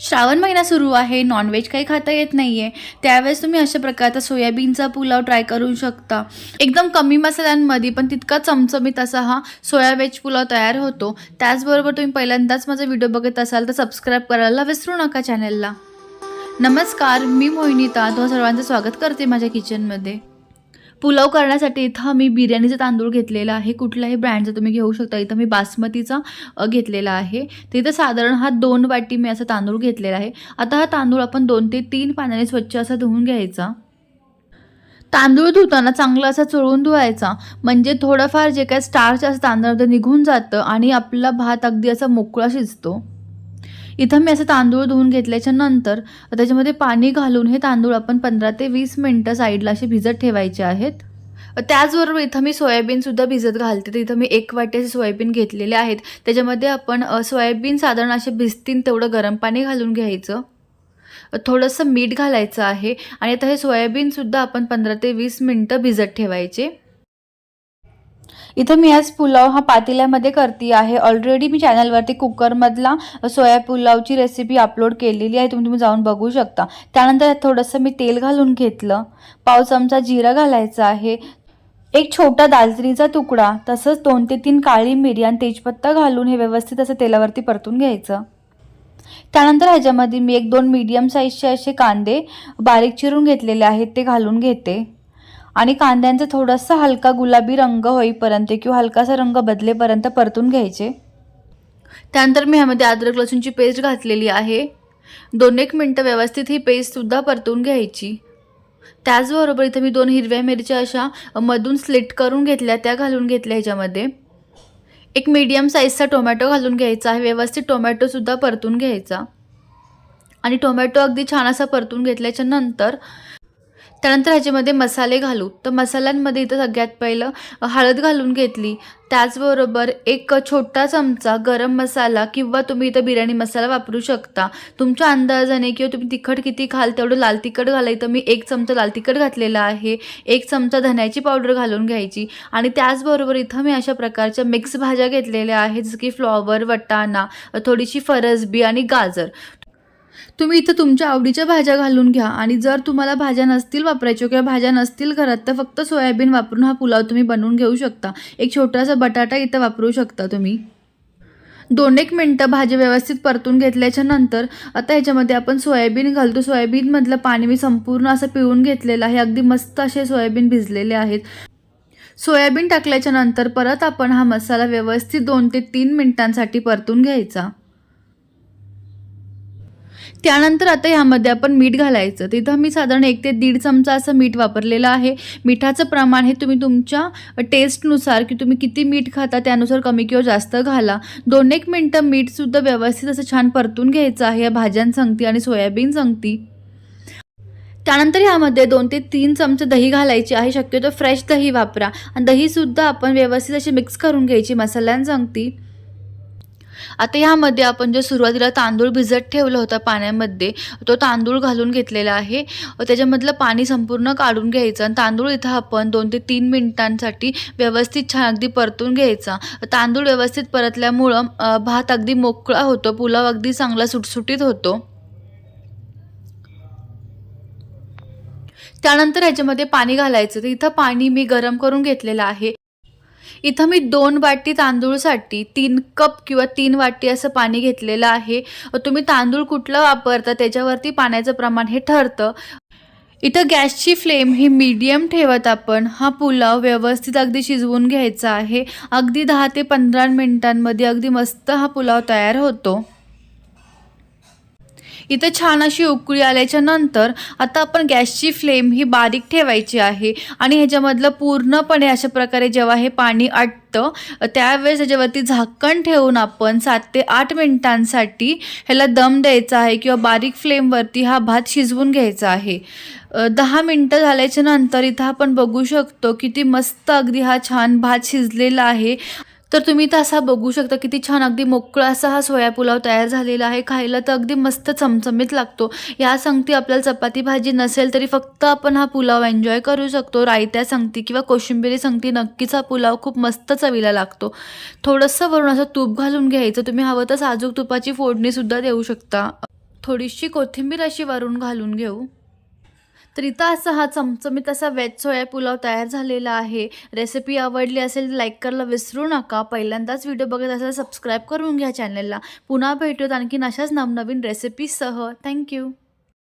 श्रावण महिना सुरू आहे नॉनव्हेज काही खाता येत नाही आहे त्यावेळेस तुम्ही अशा प्रकारचा सोयाबीनचा पुलाव ट्राय करू शकता. एकदम कमी मसाल्यांमध्ये पण तितका चमचमीत असा हा सोयावेज पुलाव तयार होतो. त्याचबरोबर तुम्ही पहिल्यांदाच माझा व्हिडिओ बघत असाल तर सबस्क्राईब करायला विसरू नका चॅनलला नमस्कार मी मोहिनीता. तुम्हा सर्वांचं स्वागत करते माझ्या किचनमध्ये पुलाव करण्यासाठी इथं मी बिर्याणीचा तांदूळ घेतलेला आहे. कुठल्याही ब्रँडचा तुम्ही घेऊ शकता. इथं मी बासमतीचा घेतलेला आहे. तिथं साधारण हा दोन वाटी मी असा तांदूळ घेतलेला आहे. आता हा तांदूळ आपण दोन ते तीन पाण्याने स्वच्छ असा धुवून घ्यायचा. तांदूळ धुताना चांगला असा चोळून धुवायचा. म्हणजे थोडंफार जे काय स्टार्च असं तांदळामध्ये निघून जातं आणि आपला भात अगदी असा मोकळा शिजतो. इथं मी असं तांदूळ धुवून घेतल्याच्या नंतर त्याच्यामध्ये पाणी घालून हे तांदूळ आपण पंधरा ते वीस मिनटं साईडला असे भिजत ठेवायचे आहेत. त्याचबरोबर इथं मी सोयाबीनसुद्धा भिजत घालते. तर इथं मी एक वाटी असे सोयाबीन घेतलेले आहेत. त्याच्यामध्ये आपण सोयाबीन साधारण असे भिजतीन तेवढं गरम पाणी घालून घ्यायचं. थोडंसं मीठ घालायचं आहे. आणि आता हे सोयाबीनसुद्धा आपण पंधरा ते वीस मिनटं भिजत ठेवायचे. इथं मी आज पुलाव हा पातेल्यामध्ये करते आहे. ऑलरेडी मी चॅनलवरती कुकरमधला सोया पुलावची रेसिपी अपलोड केलेली आहे. तुम्ही तुम्ही जाऊन बघू शकता. त्यानंतर थोडंसं मी तेल घालून घेतलं. पाव चमचा जिरा घालायचा आहे. एक छोटा दालचिनीचा तुकडा तसंच दोन ते तीन काळी मिरी आणि तेजपत्ता घालून हे व्यवस्थित असं तेलावरती परतून घ्यायचं. त्यानंतर ह्याच्यामध्ये मी एक दोन मीडियम साईजचे असे कांदे बारीक चिरून घेतलेले आहेत ते घालून घेते. आणि कांद्यांचा थोडासा हलका गुलाबी रंग होईपर्यंत किंवा हलकासा रंग बदलेपर्यंत परतून घ्यायचे. त्यानंतर मी ह्यामध्ये अद्रक लसूणची पेस्ट घातलेली आहे. दोन एक मिनटं व्यवस्थित ही पेस्टसुद्धा परतून घ्यायची. त्याचबरोबर इथं मी दोन हिरव्या मिरच्या अशा मधून स्लिट करून घेतल्या त्या घालून घेतल्या ह्याच्यामध्ये. एक मीडियम साईजचा टोमॅटो घालून घ्यायचा आहे व्यवस्थित टोमॅटोसुद्धा परतून घ्यायचा. आणि टोमॅटो अगदी छान असा परतून घेतल्याच्या नंतर त्यानंतर ह्याच्यामध्ये मसाले घालू. तर मसाल्यांमध्ये इथं सगळ्यात पहिलं हळद घालून घेतली. त्याचबरोबर एक छोटा चमचा गरम मसाला किंवा तुम्ही इथं बिर्याणी मसाला वापरू शकता. तुमच्या अंदाजाने किंवा तुम्ही तिखट किती खाल तेवढं लाल तिखट घालाय तर मी एक चमचा लाल तिखट घातलेला आहे. एक चमचा धन्याची पावडर घालून घ्यायची. आणि त्याचबरोबर इथं मी अशा प्रकारच्या मिक्स भाज्या घेतलेल्या आहेत जसं की फ्लॉवर वटाणा थोडीशी फरसबी आणि गाजर. तुम्ही इथं तुमच्या आवडीच्या भाज्या घालून घ्या. आणि जर तुम्हाला भाज्या नसतील वापरायच्या किंवा भाज्या नसतील घरात तर फक्त सोयाबीन वापरून हा पुलाव तुम्ही बनवून घेऊ शकता. एक छोटासा बटाटा इथं वापरू शकता तुम्ही. दोन एक मिनटं भाजी व्यवस्थित परतून घेतल्याच्या नंतर आता ह्याच्यामध्ये आपण सोयाबीन घालतो. सोयाबीनमधलं पाणी मी संपूर्ण असं पिळून घेतलेलं आहे. अगदी मस्त असे सोयाबीन भिजलेले आहेत. सोयाबीन टाकल्याच्या नंतर परत आपण हा मसाला व्यवस्थित दोन ते तीन मिनिटांसाठी परतून घ्यायचा. त्यानंतर आता ह्यामध्ये आपण मीठ घालायचं. तिथं मी साधारण एक ते दीड चमचा असं मीठ वापरलेलं आहे. मिठाचं प्रमाण हे तुम्ही तुमच्या टेस्टनुसार की तुम्ही किती मीठ खाता त्यानुसार कमी किंवा जास्त घाला. दोन एक मिनटं मीठसुद्धा व्यवस्थित असं छान परतून घ्यायचं आहे. या भाज्यां संगती आणि सोयाबीन संगती. त्यानंतर ह्यामध्ये दोन ते तीन चमचे दही घालायची आहे. शक्यतो फ्रेश दही वापरा. आणि दहीसुद्धा आपण व्यवस्थित अशी मिक्स करून घ्यायची. मसाल्यांसंगती आता ह्यामध्ये आपण जे सुरुवातीला तांदूळ भिजत ठेवलं होतं पाण्यामध्ये तो तांदूळ घालून घेतलेला आहे. त्याच्यामधलं पाणी संपूर्ण काढून घ्यायचं आणि तांदूळ इथं आपण दोन ते तीन मिनिटांसाठी व्यवस्थित छान अगदी परतून घ्यायचा. तांदूळ व्यवस्थित परतल्यामुळं भात अगदी मोकळा होतो पुलाव अगदी चांगला सुटसुटीत होतो. त्यानंतर ह्याच्यामध्ये पाणी घालायचं. तर इथं पाणी मी गरम करून घेतलेलं आहे. इथं मी दोन वाटी तांदूळसाठी तीन कप किंवा तीन वाटी असं पाणी घेतलेलं आहे. तुम्ही तांदूळ कुठलं वापरता? त्याच्यावरती पाण्याचं प्रमाण हे ठरतं. इथं गॅसची फ्लेम ही मीडियम ठेवत आपण हा पुलाव व्यवस्थित अगदी शिजवून घ्यायचा आहे. अगदी दहा ते पंधरा मिनिटांमध्ये अगदी मस्त हा पुलाव तयार होतो. इथं छान अशी उकळी आल्याच्यानंतर आता आपण गॅसची फ्लेम ही बारीक ठेवायची आहे. आणि ह्याच्यामधलं पूर्णपणे अशा प्रकारे जेव्हा हे पाणी आटतं त्यावेळेस ह्याच्यावरती झाकण ठेवून आपण सात ते आठ मिनिटांसाठी ह्याला दम द्यायचा आहे किंवा बारीक फ्लेमवरती हा भात शिजवून घ्यायचा आहे. दहा मिनटं झाल्याच्यानंतर इथं आपण बघू शकतो किती मस्त अगदी हा छान भात शिजलेला आहे. तर तुम्ही तर असा बघू शकता किती छान अगदी मोकळा असा हा सोया पुलाव तयार झालेला आहे. खायला तर अगदी मस्त चमचमीत लागतो. या संगती आपल्याला चपाती भाजी नसेल तरी फक्त आपण हा पुलाव एन्जॉय करू शकतो. रायत्या संगती किंवा कोशिंबिरी संगती नक्कीच हा पुलाव खूप मस्त चवीला लागतो. थोडंसं वरून असं तूप घालून घ्यायचं. तुम्ही हवं तर साजूक तुपाची फोडणीसुद्धा देऊ शकता. थोडीशी कोथिंबीर अशी वरून घालून घेऊ. तर इथं असा हा चमचमीत असा वेज सोया पुलाव तयार झालेला आहे. रेसिपी आवडली असेल तर लाईक करायला विसरू नका. पहिल्यांदाच व्हिडिओ बघत असेल सबस्क्राईब करून घ्या चॅनलला पुन्हा भेटूत आणखीन अशाच नवनवीन रेसिपीसह थँक्यू